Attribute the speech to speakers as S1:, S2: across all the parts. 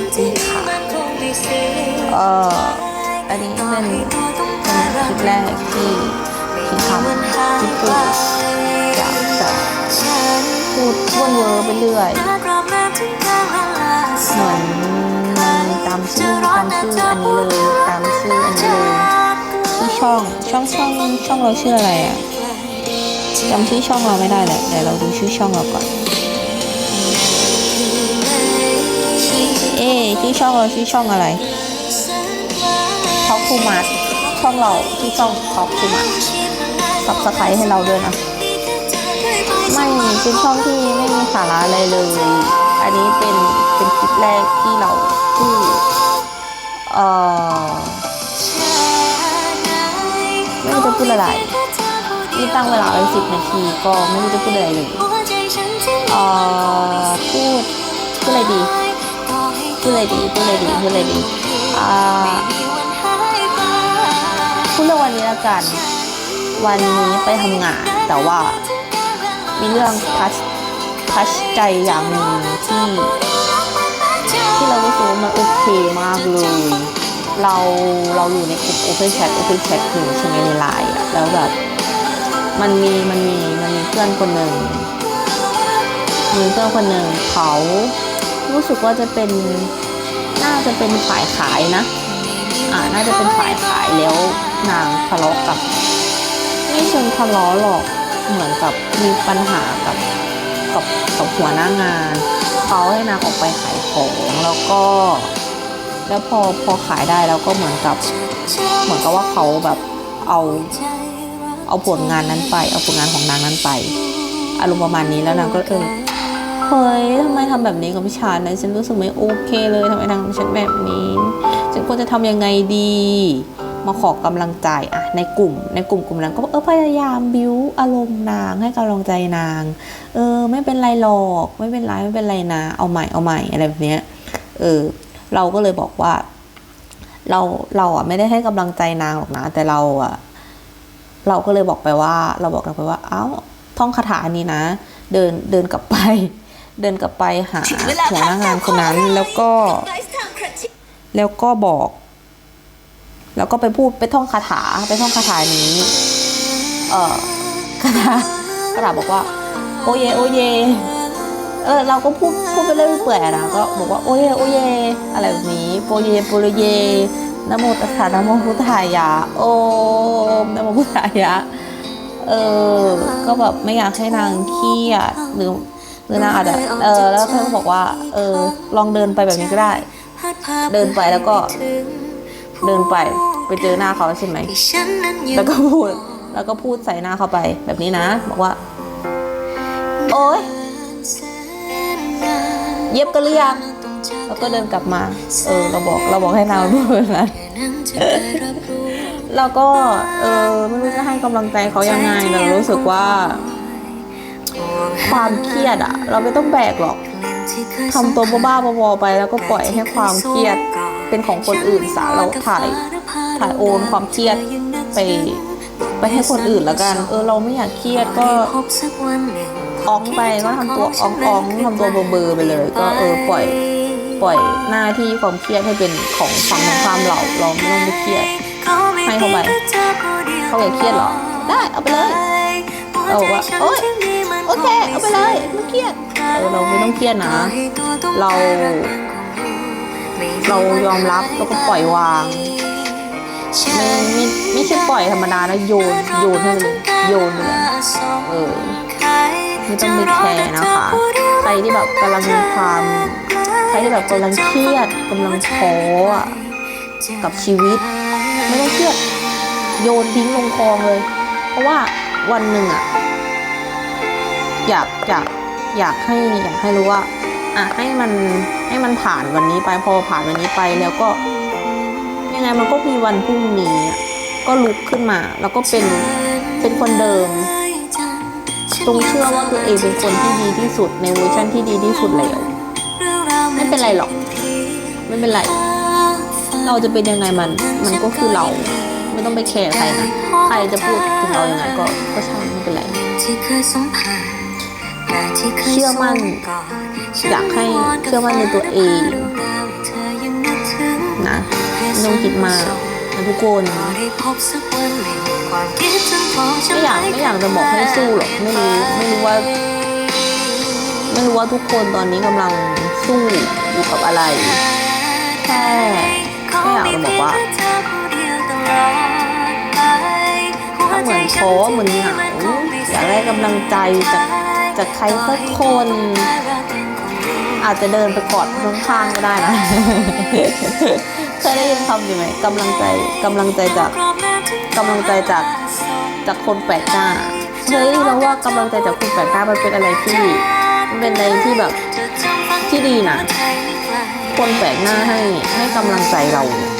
S1: สดีค่ะเอ่ออันนี้เป็นเป็นคลิปแรกที่ที่ทำที่พูดอยากจะพูดวนเวอร์ไปเรื่อย เหมือนตามชื่อตามชื่ออันนี้เลยตามชื่ออันนี้เลยที่ช่องช่องช่องช่องเราชื่ออะไรอะจำชื่อช่องเราไม่ได้แหละเดี๋ยวเราดูชื่อช่องเราก่อน อ๊ชื่อช่องเราชื่อช่องอะไรท็อกคูมาช่องเราชื่อช่องท็อกคูมาสับสไครให้เราด้วยนะ ไม่เป็นช่องที่ไม่มีสาระอะไรเลย อันนี้เป็นเป็นคลิปแรกที่เราพูดเอ่อไม่รู้จะพูดอะไรนี่ตั้งเวลาไว้สิบนาทีก็ไม่รู้จะพูดอะไรเลยเอ่อ ไรดีพูดอะไรดีพูดอะไรดีอ่าพูดเรื่องวันนี้ละกัน วันนี้ไปทำงาน แต่ว่ามีเรื่องทัชทัชใจอย่างหนึ่งที่ ที่เรารู้สึกว่ามันโอเคมากเลยเราเราอยู่ในกลุ่ม Open Chat Open Chat หนึ่งใช่ไหมในไลน์อะแล้วแบบมันมีมันมีมันมีเพื่อนคนหนึ่งมีเพื่อนคนหนึ่งเขารู้สึกว่าจะเป็น น่าจะเป็นฝ่ายขายนะ อ่า น่าจะเป็นฝ่ายขายแล้วนางทะเลาะกับ ไม่เชิงทะเลาะหรอก เหมือนกับมีปัญหากับกับกับหัวหน้างาน เขาให้นางออกไปขายของแล้วก็ แล้วพอพอขายได้แล้วก็เหมือนกับ เหมือนกับว่าเขาแบบเอาเอาผลงานนั้นไป เอาผลงานของนางนั้นไป อารมณ์ประมาณนี้แล้วนางก็เออ เฮ้ยทำไมทำแบบนี้กับพี่ชานนะฉันรู้สึกไม่โอเคเลยทำไมนางทำฉันแบบนี้ ฉันควรจะทำยังไงดี มาขอกำลังใจอะในกลุ่ม ในกลุ่มกลุ่มนั้นก็เออพยายามบิวอารมณ์นางให้กำลังใจนาง เออ ไม่เป็นไรหรอก ไม่เป็นไรไม่เป็นไรนะ เอาใหม่เอาใหม่อะไรแบบเนี้ยเออ เราก็เลยบอกว่า เราเราอะไม่ได้ให้กำลังใจนางหรอกนะ แต่เราอะ เราก็เลยบอกไปว่า เราบอกนางไปว่า เอ้าท่องคาถานี้นะ เดินเดินกลับไป เดินกลับไปหาหัวหน้างานคนนั้นแล้วก็ แล้วก็บอก แล้วก็ไปพูดไปท่องคาถาไปท่องคาถานี้ เอ่อคาถาคาถาบอกว่า โอเยโอเยเออเราก็พูดพูดไปเรื่อยเปื่อยอะนะก็บอกว่าโอเยโอเยอะไรแบบนี้โปเยโปโลเยนะโมตัสสะนะโมพุทธายะ โอมนะโมพุทธายะ เออ ก็แบบไม่อยากให้นางเครียดหรือ หรือนางอาจจะเออแล้วเพื่อนก็บอกว่า เออ ลองเดินไปแบบนี้ก็ได้ เดินไปแล้วก็ เดินไปไปเจอหน้าเขาใช่ไหมแล้วก็พูด แล้วก็พูดใส่หน้าเขาไปแบบนี้นะ บอกว่า โอ๊ยเย็บกันหรือยังแล้วก็เดินกลับมา เออ เราบอก เราบอกให้นางพูดแบบนั้นเราก็ เออ ไม่รู้จะให้กำลังใจเขายังไงแต่เรารู้สึกว่า ความเครียดอะเราไม่ต้องแบกหรอกทำตัวบ้าๆบอๆไปแล้วก็ปล่อยให้ความเครียดเป็นของคนอื่นซะเราถ่ายถ่ายโอนความเครียดไปไปให้คนอื่นล้วกัน เออเราไม่อยากเครียดก็อ้องไปก็ทำตัวอ้องอ้องทำตัวเบอร์ๆไปเลย ก็เออปล่อยปล่อยหน้าที่ความเครียดให้เป็นของฝั่งของความเราเราไม่ต้องไปเครียดให้เขาไปเขาอยากเครียดเหรอได้เอาไปเลยเอาบอกว่าโอ๊ย เคเอาไปเลยไม่เครียดเออเราไม่ต้องเครียดนะ เรา เรายอมรับแล้วก็ปล่อยวางไม่ไม่ไม่ใช่ปล่อยธรรมดานะโยนโยนให้เลยโยนไปเลยเออไม่ต้องไปแคร์นะคะ ใครที่แบบกำลังมีความใครที่แบบกำลังเครียดกำลังท้ออะกับชีวิต ไม่ต้องเครียดโยนทิ้งลงคลองเลย เพราะว่าวันหนึ่งอะ อยากอยากอยากให้อยากให้รู้ว่าอะให้มันให้มันผ่านวันนี้ไปพอผ่านวันนี้ไปแล้วก็ ยังไงมันก็มีวันพรุ่งนี้ก็ลุกขึ้นมา แล้วก็เป็นเป็นคนเดิมตรงเชื่อว่าตัวเองเป็นคนที่ดีที่สุดในเวอร์ชันที่ดีที่สุดแล้วไม่เป็นไรหรอก ไม่เป็นไร เราจะเป็นยังไงมัน มันก็คือเราไม่ต้องไปแคร์ใครนะ ใครจะพูดถึงเรายังไงก็ก็ช่างไม่เป็นไร เชื่อมั่นอยากให้เชื่อมั่นในตัวเองนะไม่ต้องคิดมากนะทุกคน
S2: ไม่อ
S1: ยากไม่อยากจะบอกให้สู้หรอกไม่รู้ไม่รู้ว่าไม่รู้ว่าทุกคนตอนนี้กำลังสู้อยู่กับอะไรแค่แค่อยากจะบอกว่าถ้าเหมือนท้อเหมือนเหงาอยากได้กำลังใจจาก จากใครสักคน อาจจะเดินไปกอดข้างๆก็ได้นะ เคยได้ยินคำอยู่ไหมกำลังใจกำลังใจจากกำลังใจจากจากคนแปลกหน้าเฮ้ยเราว่ากำลังใจจากคนแปลกหน้ามันเป็นอะไรที่มันเป็นอะไรที่แบบที่ดีนะคนแปลกหน้าให้ให้กำลังใจเราเนี่ย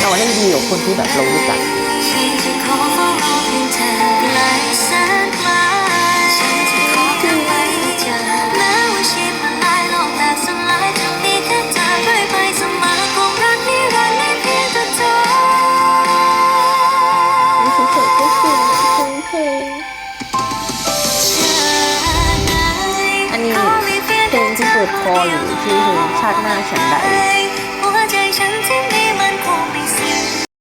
S1: เราได้ดีกว่าคนที่แบบเรารู้จัก
S2: เพลง
S1: ที่เปิดคออยู่ชื่อเพลงชาติหน้าฉันใด